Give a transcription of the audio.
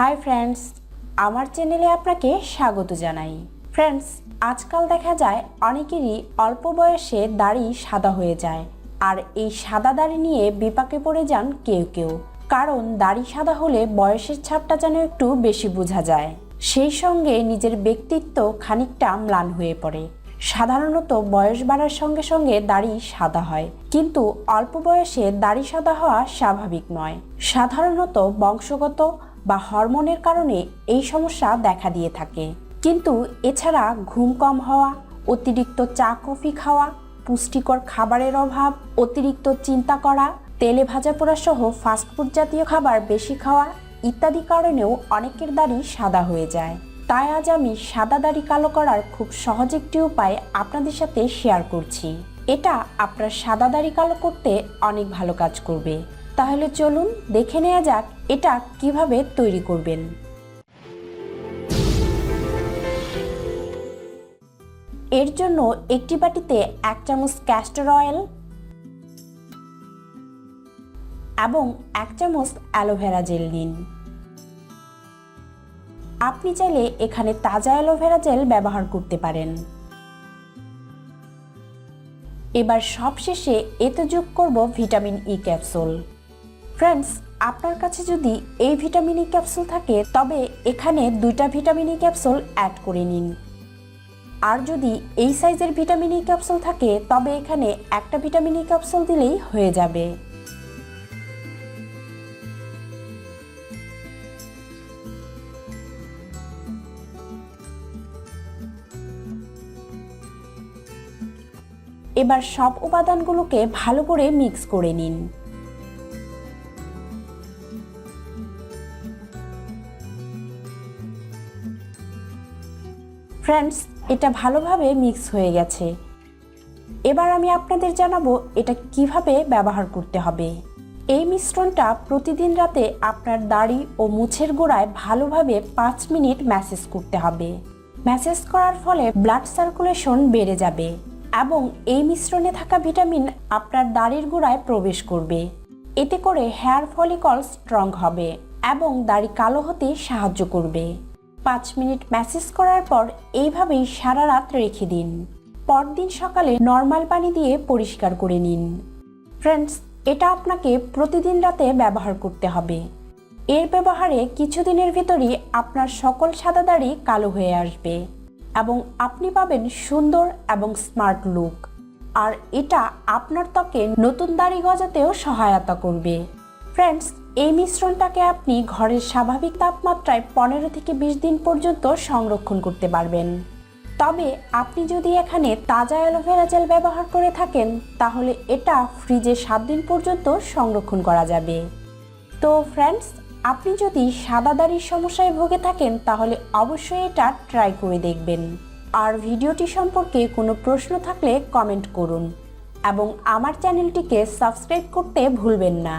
Hi friends আমার চ্যানেলে আপনাকে স্বাগত জানাই। ফ্রেন্ডস আজকাল দেখা যায় অনেকেরই অল্প বয়সে দাড়ি সাদা হয়ে যায়। আর এই সাদা দাড়ি নিয়ে বিপাকে পড়ে যান কেউ কেউ। কারণ দাড়ি সাদা হলে বয়সের ছাপটা যেন একটু বেশি বোঝা যায়। সেই সঙ্গে নিজের ব্যক্তিত্ব খানিকটা ম্লান হয়ে পড়ে। সাধারণত বয়স বাড়ার সঙ্গে সঙ্গে দাড়ি সাদা হয়। কিন্তু অল্প বয়সে দাড়ি সাদা হওয়া স্বাভাবিক নয়। সাধারণত বংশগত বা হরমোনের কারণে এই সমস্যা দেখা দিয়ে থাকে। কিন্তু এছাড়া ঘুম কম হওয়া, অতিরিক্ত চা, কফি খাওয়া, পুষ্টিকর খাবারের অভাব, অতিরিক্ত চিন্তা করা, তেলে ভাজা পোড়া সহ ফাস্টফুড জাতীয় খাবার বেশি খাওয়া ইত্যাদি কারণেও অনেকের দাড়ি সাদা হয়ে যায়। তাই আজ আমি সাদা দাড়ি কালো করার খুব সহজ একটি উপায় আপনাদের সাথে শেয়ার করছি। এটা আপনার সাদা দাড়ি কালো করতে অনেক ভালো কাজ করবে। তাহলে চলুন দেখে নেওয়া যাক এটা কীভাবে তৈরি করবেন। এর জন্য একটি বাটিতে এক চামচ ক্যাস্টর অয়েল এবং এক চামচ অ্যালোভেরা জেল নিন। আপনি চাইলে এখানে তাজা অ্যালোভেরা জেল ব্যবহার করতে পারেন। এবার সবশেষে এতে যোগ করব ভিটামিন ই ক্যাপসুল ফ্রেন্ডস আপনার কাছে যদি এই ভিটামিন ক্যাপসুল থাকে, তবে এখানে দুইটা ভিটামিন ই ক্যাপসুল অ্যাড করে নিন। আর যদি এই সাইজের ভিটামিন ই ক্যাপসুল থাকে, তবে এখানে একটা ভিটামিন ক্যাপসুল দিলেই হয়ে যাবে। এবার সব উপাদানগুলোকে ভালো করে মিক্স করে নিন। ফ্রেন্ডস এটা ভালোভাবে মিক্স হয়ে গেছে। এবার আমি আপনাদের জানাব এটা কীভাবে ব্যবহার করতে হবে। এই মিশ্রণটা প্রতিদিন রাতে আপনার দাড়ি ও মুছের গোড়ায় ভালোভাবে পাঁচ মিনিট ম্যাসেজ করতে হবে। ম্যাসেজ করার ফলে ব্লাড সার্কুলেশন বেড়ে যাবে এবং এই মিশ্রণে থাকা ভিটামিন আপনার দাড়ির গোড়ায় প্রবেশ করবে। এতে করে হেয়ার ফলিকল স্ট্রং হবে এবং দাড়ি কালো হতে সাহায্য করবে। পাঁচ মিনিট ম্যাসেজ করার পর এইভাবেই সারা রাত রেখে দিন। পরদিন সকালে নর্মাল পানি দিয়ে পরিষ্কার করে নিন। ফ্রেন্ডস, এটা আপনাকে প্রতিদিন রাতে ব্যবহার করতে হবে। এর ব্যবহারে কিছুদিনের ভিতরই আপনার সকল সাদা দাড়ি কালো হয়ে আসবে এবং আপনি পাবেন সুন্দর এবং স্মার্ট লুক। আর এটা আপনার ত্বকে নতুন দাড়ি গজাতেও সহায়তা করবে। ফ্রেন্ডস এই মিশ্রণটাকে আপনি ঘরের স্বাভাবিক তাপমাত্রায় পনেরো থেকে বিশ দিন পর্যন্ত সংরক্ষণ করতে পারবেন। তবে আপনি যদি এখানে তাজা অ্যালোভেরা জেল ব্যবহার করে থাকেন, তাহলে এটা ফ্রিজে সাত দিন পর্যন্ত সংরক্ষণ করা যাবে। তো ফ্রেন্ডস আপনি যদি সাদা দাড়ির সমস্যায় ভুগে থাকেন, তাহলে অবশ্যই এটা ট্রাই করে দেখবেন। আর ভিডিওটি সম্পর্কে কোনো প্রশ্ন থাকলে কমেন্ট করুন। এবং আমার চ্যানেলটিকে সাবস্ক্রাইব করতে ভুলবেন না।